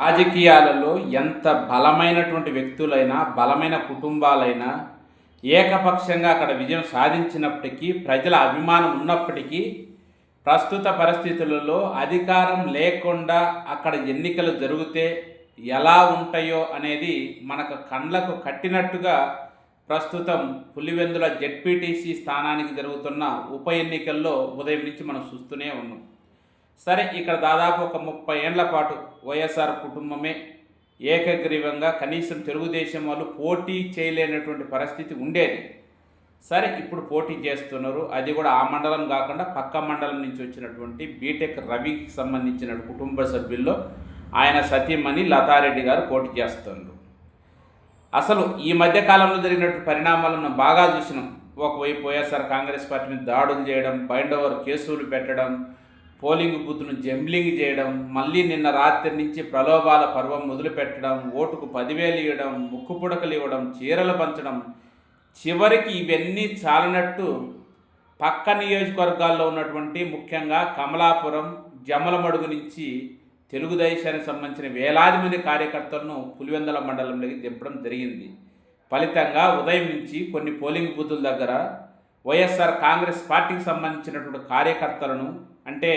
రాజకీయాలలో ఎంత బలమైనటువంటి వ్యక్తులైనా బలమైన కుటుంబాలైనా ఏకపక్షంగా అక్కడ విజయం సాధించినప్పటికీ ప్రజల అభిమానం ఉన్నప్పటికీ ప్రస్తుత పరిస్థితులలో అధికారం లేకుండా అక్కడ ఎన్నికలు జరిగితే ఎలా ఉంటాయో అనేది మనకు కండ్లకు కట్టినట్టుగా ప్రస్తుతం పులివెందుల జెడ్పీటీసీ స్థానానికి జరుగుతున్న ఉప ఎన్నికల్లో ఉదయం నుంచి మనం చూస్తూనే ఉన్నాం. సరే ఇక్కడ దాదాపు ఒక ముప్పై ఏండ్ల పాటు వైఎస్ఆర్ కుటుంబమే ఏకగ్రీవంగా కనీసం తెలుగుదేశం వాళ్ళు పోటీ చేయలేనటువంటి పరిస్థితి ఉండేది. సరే ఇప్పుడు పోటీ చేస్తున్నారు. అది కూడా ఆ మండలం కాకుండా పక్క మండలం నుంచి వచ్చినటువంటి బీటెక్ రవికి సంబంధించిన కుటుంబ సభ్యుల్లో ఆయన సతీమణి లతారెడ్డి గారు పోటీ చేస్తున్నారు అసలు ఈ మధ్య కాలంలో జరిగినటువంటి పరిణామాలను బాగా చూసినాం. ఒకవైపు వైఎస్ఆర్ కాంగ్రెస్ పార్టీ మీద దాడులు చేయడం బైండ్ ఓవర్ కేసులు పెట్టడం పోలింగ్ బూత్ను జంబ్లింగ్ చేయడం మళ్ళీ నిన్న రాత్రి నుంచి ప్రలోభాల పర్వం మొదలుపెట్టడం ఓటుకు పదివేలు ఇవ్వడం ముక్కు పుడకలు ఇవ్వడం చీరలు పంచడం చివరికి ఇవన్నీ చాలనట్టు పక్క నియోజకవర్గాల్లో ఉన్నటువంటి ముఖ్యంగా కమలాపురం జమలమడుగు నుంచి తెలుగుదేశానికి సంబంధించిన వేలాది మంది కార్యకర్తలను పులివెందుల మండలంలోకి దింపడం జరిగింది. ఫలితంగా ఉదయం నుంచి కొన్ని పోలింగ్ బూతుల దగ్గర వైఎస్ఆర్ కాంగ్రెస్ పార్టీకి సంబంధించినటువంటి కార్యకర్తలను అంటే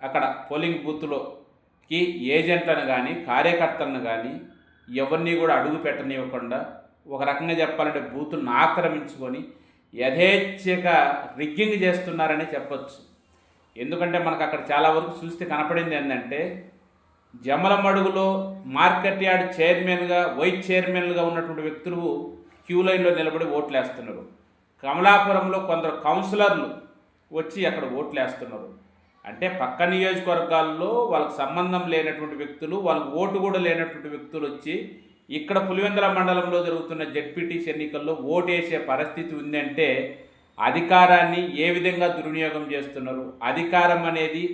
అక్కడ పోలింగ్ బూత్లోకి ఏజెంట్లను కానీ కార్యకర్తలను కానీ ఎవరిని కూడా అడుగు పెట్టనివ్వకుండా ఒక రకంగా చెప్పాలంటే బూతులను ఆక్రమించుకొని యథేచ్ఛగా రిగ్గింగ్ చేస్తున్నారని చెప్పచ్చు. ఎందుకంటే మనకు అక్కడ చాలా వరకు చూస్తే కనపడింది ఏంటంటే జమలమడుగులో మార్కెట్ యార్డ్ చైర్మన్గా వైస్ చైర్మన్గా ఉన్నటువంటి వ్యక్తులు క్యూ లైన్లో నిలబడి ఓట్లు వేస్తున్నారు కమలాపురంలో కొందరు కౌన్సిలర్లు వచ్చి అక్కడ ఓట్లు వేస్తున్నారు అంటే పక్క నియోజకవర్గాల్లో వాళ్ళకి సంబంధం లేనటువంటి వ్యక్తులు వాళ్ళకి ఓటు కూడా లేనటువంటి వ్యక్తులు వచ్చి ఇక్కడ పులివెందుల మండలంలో జరుగుతున్న జడ్పీటీసీ ఎన్నికల్లో ఓటు వేసే పరిస్థితి ఉందంటే అధికారాన్ని ఏ విధంగా దుర్వినియోగం చేస్తున్నారు? అధికారం అనేది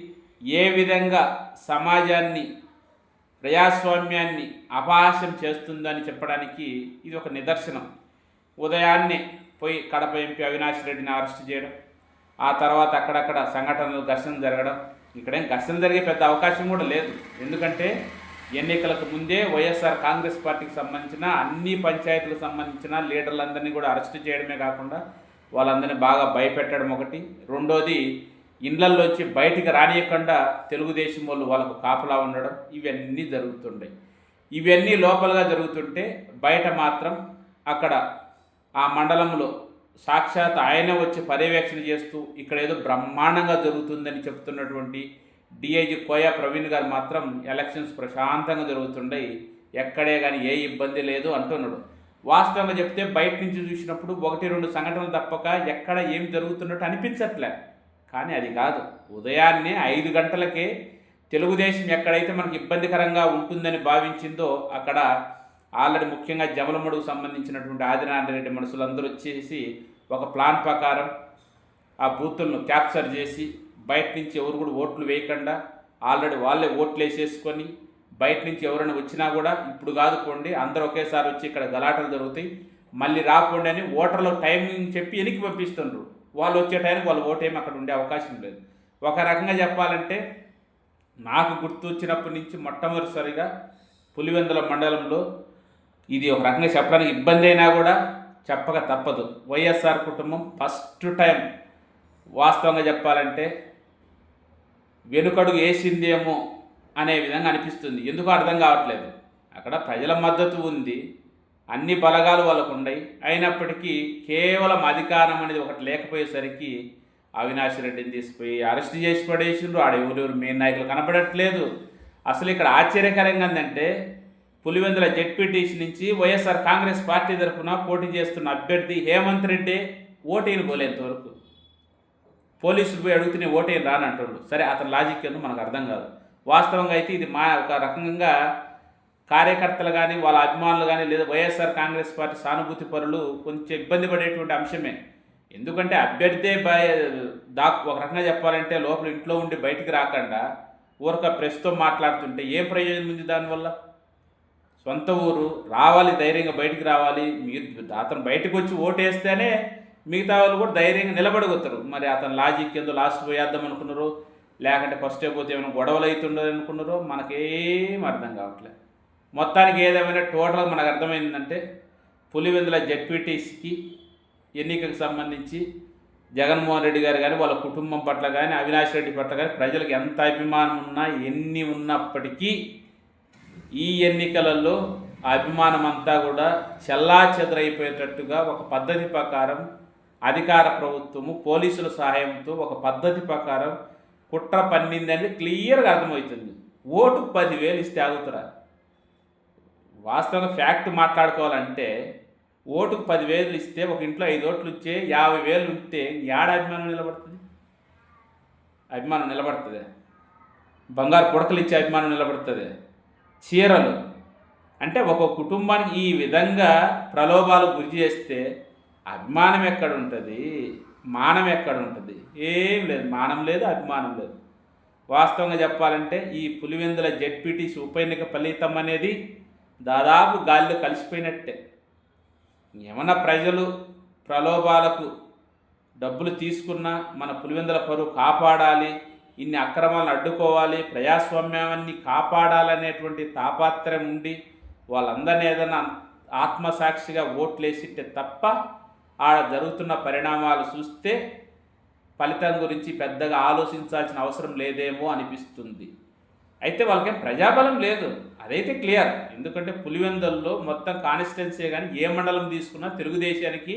ఏ విధంగా సమాజాన్ని ప్రజాస్వామ్యాన్ని అపహాస్యం చేస్తుందని చెప్పడానికి ఇది ఒక నిదర్శనం. ఉదయాన్నే పోయి కడప ఎంపీ అవినాష్ రెడ్డిని అరెస్ట్ చేయడం ఆ తర్వాత అక్కడక్కడ సంఘటనలు ఘర్షణ జరగడం. ఇక్కడేం ఘర్షణ జరిగే పెద్ద అవకాశం కూడా లేదు. ఎందుకంటే ఎన్నికలకు ముందే వైఎస్ఆర్ కాంగ్రెస్ పార్టీకి సంబంధించిన అన్ని పంచాయతీలకు సంబంధించిన లీడర్లందరినీ కూడా అరెస్ట్ చేయడమే కాకుండా వాళ్ళందరినీ బాగా భయపెట్టడం ఒకటి. రెండోది ఇండ్లల్లోంచి బయటికి రానియకుండా తెలుగుదేశం వాళ్ళు వాళ్ళకు కాపలా ఉండడం. ఇవన్నీ జరుగుతుండే ఇవన్నీ లోపలగా జరుగుతుంటే బయట మాత్రం అక్కడ ఆ మండలంలో సాక్షాత్ ఆయనే వచ్చి పర్యవేక్షణ చేస్తూ ఇక్కడ ఏదో బ్రహ్మాండంగా జరుగుతుందని చెప్తున్నటువంటి డిఐజీ కోయా ప్రవీణ్ గారు మాత్రం ఎలక్షన్స్ ప్రశాంతంగా జరుగుతుండే ఎక్కడే కానీ ఏ ఇబ్బంది లేదు అంటున్నాడు. వాస్తవంగా చెప్తే బయట నుంచి చూసినప్పుడు ఒకటి రెండు సంఘటనలు తప్పక ఎక్కడ ఏం జరుగుతున్నట్టు అనిపించట్లే. కానీ అది కాదు. ఉదయాన్నే ఐదు గంటలకే తెలుగుదేశం ఎక్కడైతే మనకి ఇబ్బందికరంగా ఉంటుందని భావించిందో అక్కడ ఆల్రెడీ ముఖ్యంగా జమలమడుగు సంబంధించినటువంటి ఆదినారాయణ రెడ్డి మనుషులందరూ వచ్చేసి ఒక ప్లాన్ ప్రకారం ఆ బూతులను క్యాప్చర్ చేసి బయట నుంచి ఎవరు కూడా ఓట్లు వేయకుండా ఆల్రెడీ వాళ్ళే ఓట్లు వేసేసుకొని బయట నుంచి ఎవరైనా వచ్చినా కూడా ఇప్పుడు కాదు పోండి అందరూ ఒకేసారి వచ్చి ఇక్కడ గలాటలు జరుగుతాయి. మళ్ళీ రాపోండి అని ఓటర్లు టైమింగ్ చెప్పి వెనక్కి పంపిస్తుండ్రు. వాళ్ళు వచ్చే టైంకి వాళ్ళు ఓటేమి అక్కడ ఉండే అవకాశం లేదు. ఒక రకంగా చెప్పాలంటే నాకు గుర్తు వచ్చినప్పటి నుంచి మొట్టమొదటిసారిగా పులివెందుల మండలంలో ఇది ఒక రకంగా చెప్పడానికి ఇబ్బంది అయినా కూడా చెప్పక తప్పదు. వైఎస్ఆర్ కుటుంబం ఫస్ట్ టైం వాస్తవంగా చెప్పాలంటే వెనుకడుగు వేసిందేమో అనే విధంగా అనిపిస్తుంది. ఎందుకు అర్థం కావట్లేదు. అక్కడ ప్రజల మద్దతు ఉంది. అన్ని బలగాలు వాళ్ళకు ఉన్నాయి. అయినప్పటికీ కేవలం అధికారం అనేది ఒకటి లేకపోయేసరికి అవినాష్ రెడ్డిని తీసుకుపోయి అరెస్ట్ చేసి పడేసిండ్రు. ఆడ ఎవరెవరు మెయిన్ నాయకులు కనపడట్లేదు. అసలు ఇక్కడ ఆశ్చర్యకరంగా ఏంటంటే పులివెందుల జెడ్పీటీసీ నుంచి వైఎస్ఆర్ కాంగ్రెస్ పార్టీ తరఫున పోటీ చేస్తున్న అభ్యర్థి హేమంత్ రెడ్డి ఓటీన్ పోలేంత వరకు. పోలీసులు పోయి అడుగుతూనే ఓటీని రానంటాడు. సరే అతని లాజిక్ ఏందో మనకు అర్థం కాదు. వాస్తవంగా అయితే ఇది మా ఒక రకంగా కార్యకర్తలు కానీ వాళ్ళ అభిమానులు కానీ లేదా వైఎస్ఆర్ కాంగ్రెస్ పార్టీ సానుభూతి పరులు కొంచెం ఇబ్బంది పడేటువంటి అంశమే. ఎందుకంటే అభ్యర్థే బయ దాక్ ఒక రకంగా చెప్పాలంటే లోపల ఇంట్లో ఉండి బయటికి రాకుండా ఊరక ప్రెస్తో మాట్లాడుతుంటే ఏం ప్రయోజనం ఉంది దానివల్ల? సొంత ఊరు రావాలి ధైర్యంగా బయటికి రావాలి. మీరు అతను బయటకు వచ్చి ఓటేస్తేనే మిగతా వాళ్ళు కూడా ధైర్యంగా నిలబడగొత్తారు మరి అతను లాజిక్ ఏందో లాస్ట్ పోయేద్దాం అనుకున్నారు. లేకుంటే ఫస్ట్ పోతే ఏమైనా గొడవలు అవుతుండదు అనుకున్నారో. మనకేం అర్థం కావట్లేదు. మొత్తానికి ఏదేమైనా టోటల్ మనకు అర్థమైందంటే పులివెందుల జడ్పీటీసీకి ఎన్నికకు సంబంధించి జగన్మోహన్ రెడ్డి గారు కానీ వాళ్ళ కుటుంబం పట్ల కానీ అవినాష్ రెడ్డి పట్ల కానీ ప్రజలకు ఎంత అభిమానం ఉన్నా ఎన్ని ఉన్నప్పటికీ ఈ ఎన్నికలలో ఆ అభిమానం అంతా కూడా చెల్లా చెదరైపోయేటట్టుగా ఒక పద్ధతి ప్రకారం అధికార ప్రభుత్వము పోలీసుల సహాయంతో ఒక పద్ధతి ప్రకారం కుట్ర పన్నిందని క్లియర్గా అర్థమవుతుంది. ఓటుకు పదివేలు ఇస్తే ఆగుతారా? వాస్తవంగా ఫ్యాక్ట్ మాట్లాడుకోవాలంటే ఓటుకు పదివేలు ఇస్తే ఒక ఇంట్లో ఐదు ఓట్లు ఇచ్చే యాభై వేలు ఉంటే ఏడ అభిమానం నిలబడుతుంది? అభిమానం నిలబడుతుంది. బంగారు పుడకలు ఇచ్చే అభిమానం నిలబడుతుంది. చీరలు. అంటే ఒక కుటుంబానికి ఈ విధంగా ప్రలోభాలు గురి చేస్తే అభిమానం ఎక్కడ ఉంటుంది మానం ఎక్కడ ఉంటుంది ఏం లేదు. మానం లేదు అభిమానం లేదు. వాస్తవంగా చెప్పాలంటే ఈ పులివెందుల జెడ్పీటీసీ ఉప ఎన్నిక ఫలితం అనేది దాదాపు గాలిలో కలిసిపోయినట్టే. ఏమన్నా ప్రజలు ప్రలోభాలకు డబ్బులు తీసుకున్నా మన పులివెందుల పరువు కాపాడాలి ఇన్ని అక్రమాలను అడ్డుకోవాలి ప్రజాస్వామ్యాన్ని కాపాడాలనేటువంటి తాపాత్రయం ఉండి వాళ్ళందరినీ ఏదైనా ఆత్మసాక్షిగా ఓట్లేసిట్టే తప్ప ఆడ జరుగుతున్న పరిణామాలు చూస్తే ఫలితం గురించి పెద్దగా ఆలోచించాల్సిన అవసరం లేదేమో అనిపిస్తుంది. అయితే వాళ్ళకేం ప్రజాబలం లేదు. అదైతే క్లియర్. ఎందుకంటే పులివెందుల్లో మొత్తం కాన్స్టిట్యున్సీ కానీ ఏ మండలం తీసుకున్నా తెలుగుదేశానికి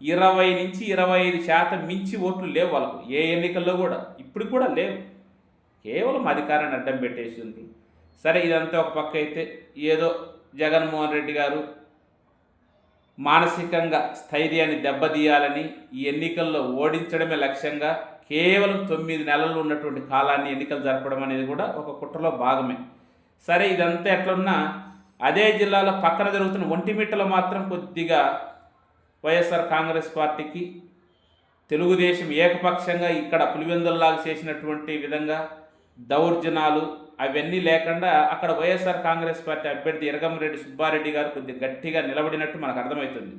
ఇరవై నుంచి ఇరవై ఐదు శాతం మించి ఓట్లు లేవు వాళ్ళకు. ఏ ఎన్నికల్లో కూడా. ఇప్పుడు కూడా లేవు. కేవలం అధికారాన్ని అడ్డం పెట్టేసి ఉంది సరే ఇదంతా ఒక పక్క అయితే ఏదో జగన్మోహన్ రెడ్డి గారు మానసికంగా స్థైర్యాన్ని దెబ్బతీయాలని ఈ ఎన్నికల్లో ఓడించడమే లక్ష్యంగా కేవలం తొమ్మిది నెలలు ఉన్నటువంటి కాలాన్ని ఎన్నికలు జరపడం అనేది కూడా ఒక కుట్రలో భాగమే. సరే ఇదంతా ఎట్లున్నా అదే జిల్లాలో పక్కన జరుగుతున్న ఒంటిమిట్టలో మాత్రం కొద్దిగా వైఎస్ఆర్ కాంగ్రెస్ పార్టీకి తెలుగుదేశం ఏకపక్షంగా ఇక్కడ పులివెందుల్లాగా చేసినటువంటి విధంగా దౌర్జనాలు అవన్నీ లేకుండా అక్కడ వైఎస్ఆర్ కాంగ్రెస్ పార్టీ అభ్యర్థి ఎరగమరెడ్డి సుబ్బారెడ్డి గారు కొద్దిగా గట్టిగా నిలబడినట్టు మనకు అర్థమవుతుంది.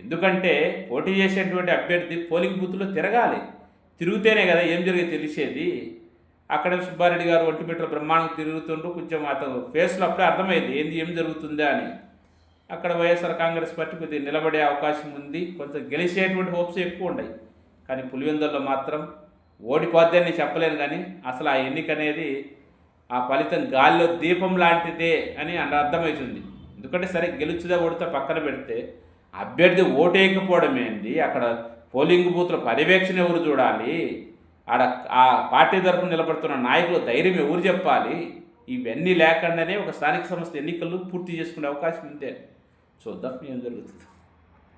ఎందుకంటే పోటీ చేసేటువంటి అభ్యర్థి పోలింగ్ బూత్లో తిరగాలి. తిరిగితేనే కదా ఏం జరిగే తెలిసేది. అక్కడ సుబ్బారెడ్డి గారు ఒంటిమిట్ల బ్రహ్మాండం తిరుగుతుంటూ కొంచెం అతను ఫేస్లో అప్పుడే అర్థమైంది ఏంది ఏం జరుగుతుందా అని. అక్కడ వైఎస్ఆర్ కాంగ్రెస్ పార్టీ కొద్దిగా నిలబడే అవకాశం ఉంది. కొంచెం గెలిచేటువంటి హోప్స్ ఎక్కువ ఉన్నాయి. కానీ పులివెందుల్లో మాత్రం ఓడిపోద్దని చెప్పలేను కానీ అసలు ఆ ఎన్నిక అనేది ఆ ఫలితం గాలిలో దీపం లాంటిదే అని అని అర్థమవుతుంది. ఎందుకంటే సరే గెలుచుదా ఓడితే పక్కన పెడితే అభ్యర్థి ఓటేయకపోవడమేంది అక్కడ పోలింగ్ బూత్ల పర్యవేక్షణ ఎవరు చూడాలి? ఆడ ఆ పార్టీ తరఫున నిలబడుతున్న నాయకులు ధైర్యం ఎవరు చెప్పాలి? ఇవన్నీ లేకుండానే ఒక స్థానిక సంస్థ ఎన్నికలు పూర్తి చేసుకునే అవకాశం ఉందే చూద్దాం ఏం జరుగుతుంది